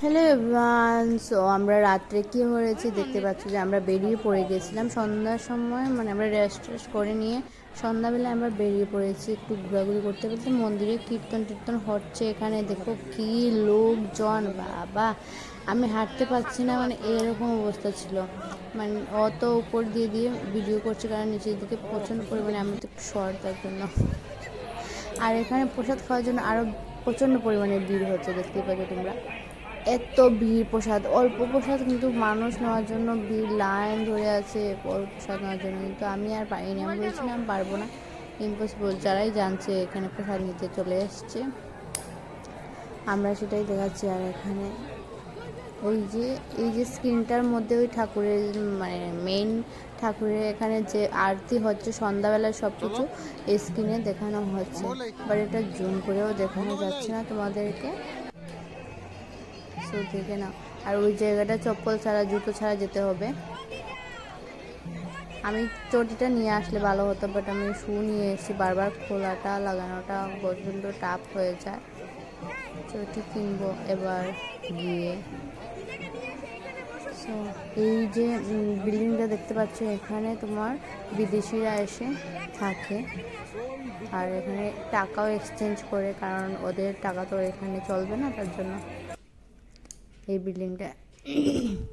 Hello everyone so আমরা রাত্রে কি হয়েছে দেখতে পাচ্ছি যে আমরা বেরিয়ে পড়ে গেছিলাম সন্ধ্যার সময় মানে আমরা রেস্ট টেস্ট করে নিয়ে সন্ধ্যাবেলায় আমরা বেরিয়ে পড়েছি একটু ঘোরাঘুরি করতে করতে। মন্দিরে কীর্তন টীর্তন হচ্ছে এখানে। দেখো কি লোকজন, বাবা! আমি হাঁটতে পারছি না মানে এরকম অবস্থা ছিল। মানে অত উপর দিয়ে দিয়ে ভিডিও করছে কারণ নিচের দিকে প্রচণ্ড পরিমাণে, আমি তো শর্ট তার জন্য। আর এখানে প্রসাদ খাওয়ার জন্য আরও প্রচণ্ড পরিমাণে ভিড় হচ্ছে, দেখতেই পাচ্ছ তোমরা। এত ভিড় প্রসাদ, অল্প প্রসাদ কিন্তু মানুষ নেওয়ার জন্য ভিড়, লাইন ধরে আছে অল্প প্রসাদ নেওয়ার জন্য। কিন্তু আমি আর পারিনি, আমি বলছিলাম পারব না। ইম্পসিবল যারাই জানছে এখানে প্রসাদ নিতে চলে এসছে। আমরা সেটাই দেখাচ্ছি আর এখানে। ওই যে, এই যে স্ক্রিনটার মধ্যে ওই ঠাকুরের মানে মেইন ঠাকুরের এখানে যে আরতি হচ্ছে সন্ধ্যাবেলায় সব কিছু স্ক্রিনে দেখানো হচ্ছে। বাট এটা জুম করেও দেখানো যাচ্ছে না তোমাদেরকে। সো দেখে নাও। আর ওই জায়গাটা চপ্পল ছাড়া, জুতো ছাড়া যেতে হবে। আমি চটিটা নিয়ে আসলে ভালো হতো বাট আমি শু নিয়ে এসেছি বারবার খোলাটা, লাগানোটা প্রচণ্ড টাফ হয়ে যায়। চটি কিনবো এবার গিয়ে। সো এই যে বিল্ডিংটা দেখতে পাচ্ছ, এখানে তোমার বিদেশিরা এসে থাকে। আর এখানে টাকাও এক্সচেঞ্জ করে, কারণ ওদের টাকা তো এখানে চলবে না, তার জন্য। এই বিল্ডিংটা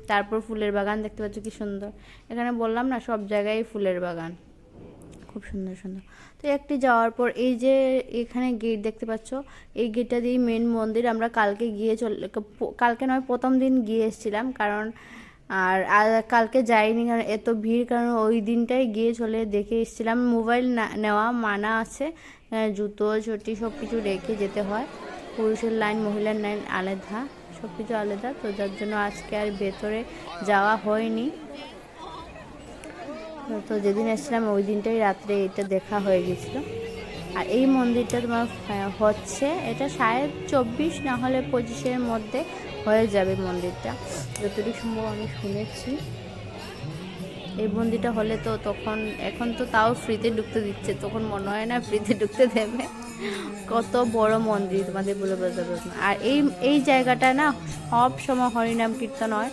তারপর ফুলের বাগান দেখতে পাচ্ছ কি সুন্দর। এখানে বললাম না, সব জায়গায় ফুলের বাগান। খুব সুন্দর সুন্দর। তো একটি যাওয়ার পর এই যে এখানে গেট দেখতে পাচ্ছ, এই গেটটা দিয়ে মেন মন্দির। আমরা কালকে গিয়ে চল কালকে নয়, প্রথম দিন গিয়ে এসেছিলাম। কারণ, আর কালকে যাইনি, কারণ এত ভিড়। কারণ ওই দিনটাই গিয়ে চলে দেখে এসেছিলাম। মোবাইল নেওয়া মানা আছে। জুতো, চটি সব কিছু রেখে যেতে হয়। পুরুষের লাইন মহিলার লাইন আলাদা। সব কিছু আলাদা, তো যার জন্য আজকে আর ভেতরে যাওয়া হয়নি। তো যেদিন এসেছিলাম ওই দিনটাই রাত্রে এটা দেখা হয়ে গেছিল। আর এই মন্দিরটা তোমার হচ্ছে, এটা শায়দ চব্বিশ না হলে পঁচিশের মধ্যে হয়ে যাবে মন্দিরটা। যতটুকু সম্ভব আমি শুনেছি। এই মন্দিরটা হলে তো তখন, এখন তো তাও ফ্রিতে ঢুকতে দিচ্ছে, তখন মনে হয় না ফ্রিতে ঢুকতে দেবে। কত বড় মন্দির তোমাদের বলে বোঝাতে পারব আর এই এই জায়গাটা না সব সময় হরিনাম কীর্তন হয়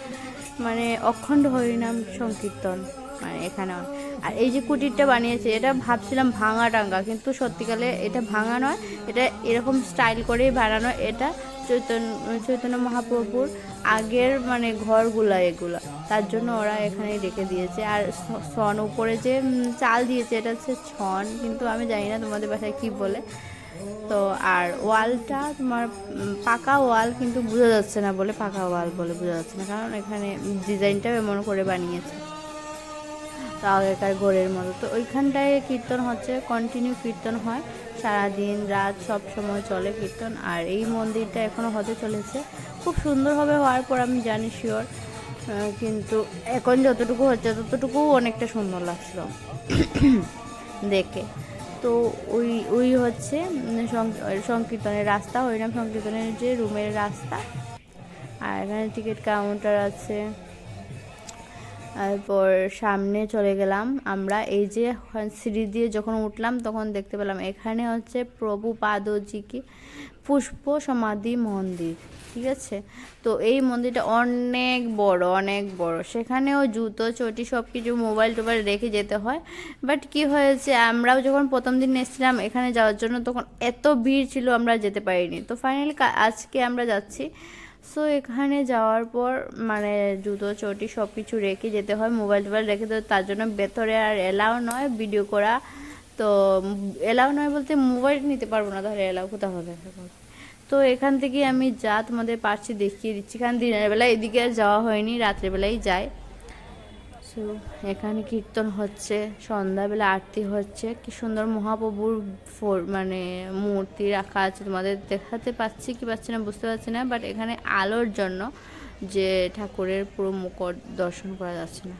মানে অখণ্ড হরিনাম সংকীর্তন মানে এখানে হয়। আর এই যে কুটিরটা বানিয়েছে, এটা ভাবছিলাম ভাঙা টাঙ্গা কিন্তু সত্যিকালে এটা ভাঙা নয়, এটা এরকম স্টাইল করেই বানানো, এটা চৈতন্য চৈতন্য মহাপ্রভুর আগের মানে ঘরগুলা এগুলা। তার জন্য ওরা এখানে রেখে দিয়েছে, আর স- ছন উপরে যে চাল দিয়েছে, এটা হচ্ছে ছন, কিন্তু আমি জানি না তোমাদের বাসায় কি বলে। তো আর ওয়ালটা তোমার পাকা ওয়াল কিন্তু বোঝা যাচ্ছে না বলে পাকা ওয়াল বলে বোঝা যাচ্ছে না, কারণ এখানে ডিজাইনটাও এমন করে বানিয়েছে। তো আগেকার ঘরের মতো। তো ওইখানটায় কীর্তন হচ্ছে কন্টিনিউ কীর্তন হয়। সারাদিন রাত সব সময় চলে কীর্তন, আর এই মন্দিরটা এখনও হতে চলেছে। খুব সুন্দরভাবে হওয়ার পর আমি জানি শিওর কিন্তু এখন যতটুকু হচ্ছে ততটুকু অনেকটা সুন্দর লাগছিল। দেখে। তো ওই ওই হচ্ছে সংকীর্তনের রাস্তা, হরিনাম সংকীর্তনের যে রুমের রাস্তা। আর এখানে টিকিট কাউন্টার আছে। তারপর সামনে চলে গেলাম আমরা। এই যে সিঁড়ি দিয়ে যখন উঠলাম, তখন দেখতে পেলাম এখানে হচ্ছে প্রভু পাদজি কি পুষ্প সমাধি মন্দির, ঠিক আছে? তো এই মন্দিরটা অনেক বড় অনেক বড়। সেখানেও জুতো, চটি সব কিছু মোবাইল টোবাইল রেখে যেতে হয়। বাট কি হয়েছে, আমরাও যখন প্রথম দিন এসেছিলাম এখানে যাওয়ার জন্য, তখন এত ভিড় ছিল আমরা যেতে পারিনি। তো ফাইনালি আজকে আমরা যাচ্ছি। সো এখানে যাওয়ার পর মানে জুতো, চটি সব কিছু রেখে যেতে হয়, মোবাইল টোবাইল রেখে দেয় তার জন্য ভেতরে আর এলাও নয় ভিডিও করা। তো এলাও নয় বলতে মোবাইল নিতে পারব না, তাহলে এলাও কোথাও হবে? তো এখান থেকে আমি যা তোমাদের পারছি দেখিয়ে দিচ্ছি। কারণ দিনের বেলা এদিকে আর যাওয়া হয়নি রাত্রেবেলাই যাই। সো এখানে কীর্তন হচ্ছে, সন্ধ্যাবেলা আরতি হচ্ছে। কি সুন্দর মহাপ্রভুর ফোর মানে মূর্তি রাখা আছে। তোমাদের দেখাতে পাচ্ছি কি পাচ্ছি না বুঝতে পারছি না বাট এখানে আলোর জন্য যে ঠাকুরের পুরো মুকট দর্শন করা যাচ্ছে না।